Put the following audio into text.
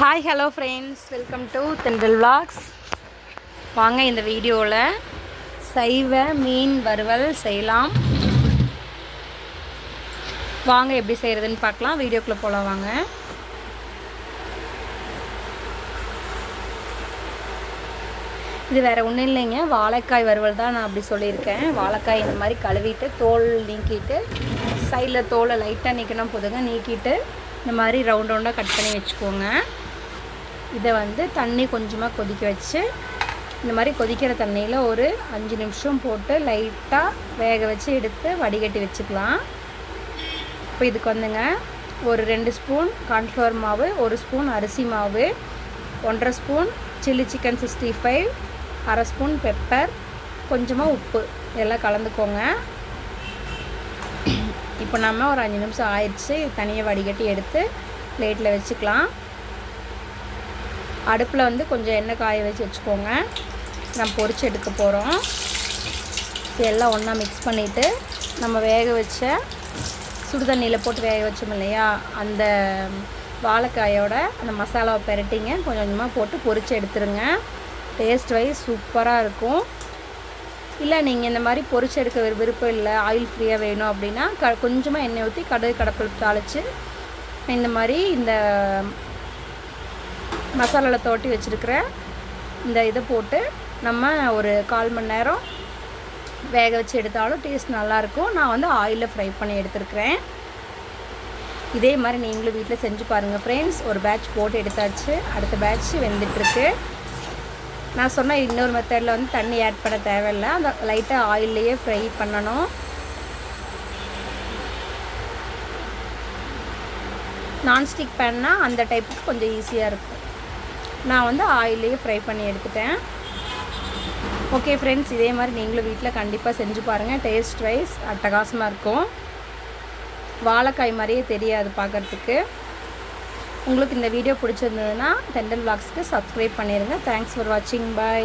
Hi hello friends welcome to Thendral vlogs. வாங்க இந்த வீடியோவில் சைவ மீன் வறுவல் செய்யலாம். வாங்க எப்படி செய்கிறதுன்னு பார்க்கலாம். வீடியோக்குள்ளே போகலாம் வாங்க. இது வேறு ஒன்றும் இல்லைங்க. வாழைக்காய் வறுவல் தான் நான் அப்படி சொல்லியிருக்கேன். வாழைக்காய் இந்த மாதிரி கழுவிட்டு தோல் நீக்கிட்டு சைடில் தோலை லைட்டாக நீக்கணும் போதுங்க. நீக்கிட்டு இந்த மாதிரி ரவுண்ட் ரவுண்டாக கட் பண்ணி வச்சுக்கோங்க. இதை வந்து தண்ணி கொஞ்சமாக கொதிக்க வச்சு இந்த மாதிரி கொதிக்கிற தண்ணியில் ஒரு அஞ்சு நிமிஷம் போட்டு லைட்டாக வேக வச்சு எடுத்து வடிகட்டி வச்சுக்கலாம். இப்போ இதுக்கு வந்துங்க ஒரு ரெண்டு ஸ்பூன் கார்ன்ஃப்ளவர் மாவு ஒரு ஸ்பூன் அரிசி மாவு ஒன்றரை spoon chilli chicken sixty five அரை ஸ்பூன் பெப்பர் கொஞ்சமாக உப்பு. இதெல்லாம் கலந்துக்கோங்க. இப்போ நம்ம ஒரு அஞ்சு நிமிஷம் ஆயிடுச்சு தனியாக வடிகட்டி எடுத்து பிளேட்டில் வச்சுக்கலாம். அடுப்பில் வந்து கொஞ்சம் எண்ணெய் காய வச்சு வச்சுக்கோங்க. நம்ம பொறிச்சு எடுக்க போகிறோம் எல்லாம் ஒன்றா மிக்ஸ் பண்ணிவிட்டு நம்ம வேக வச்ச சுடுதண்ணியில் போட்டு வேக வச்சோம் இல்லையா? அந்த வாழைக்காயோட அந்த மசாலாவை பெரட்டிங்க. கொஞ்சம் கொஞ்சமாக போட்டு பொறிச்சு எடுத்துருங்க. டேஸ்ட் வைஸ் சூப்பராக இருக்கும். இல்லை நீங்கள் இந்த மாதிரி பொரிச்சு எடுக்க விருப்பம் இல்லை ஆயில் ஃப்ரீயாக வேணும் அப்படின்னா க கொஞ்சமாக எண்ணெய் ஊற்றி கடுகு கடப்பில் தாளித்து இந்த மாதிரி இந்த மசாலாவில் தோட்டி வச்சுருக்கிற இந்த இதை போட்டு நம்ம ஒரு கால் மணி நேரம் வேக வச்சு எடுத்தாலும் டேஸ்ட் நல்லாயிருக்கும். நான் வந்து ஆயிலில் ஃப்ரை பண்ணி எடுத்துருக்கிறேன். இதே மாதிரி நீங்களும் வீட்டில் செஞ்சு பாருங்கள் ஃப்ரெண்ட்ஸ் ஒரு பேட்ச் போட்டு எடுத்தாச்சு. அடுத்த பேட்ச் வெந்துட்டுருக்கு. நான் சொன்ன இன்னொரு மெத்தடில் வந்து தண்ணி ஆட் பண்ண தேவையில்லை. அந்த லைட்டாக ஆயில்லையே ஃப்ரை பண்ணணும். நான்ஸ்டிக் பேன்னா அந்த டைப்புக்கு கொஞ்சம் ஈஸியாக இருக்கும். நான் வந்து ஆயிலையே ஃப்ரை பண்ணி எடுத்துட்டேன். ஓகே ஃப்ரெண்ட்ஸ் இதே மாதிரி நீங்களும் வீட்டில் கண்டிப்பாக செஞ்சு பாருங்கள் டேஸ்ட் வைஸ் அட்டகாசமாக இருக்கும். வாழைக்காய் மாதிரியே தெரியாது பார்க்குறதுக்கு உங்களுக்கு இந்த வீடியோ பிடிச்சிருந்ததுன்னா டெண்டல் vlogsக்கு சப்ஸ்கிரைப் பண்ணிடுங்க தேங்க்ஸ் ஃபார் வாட்சிங் பை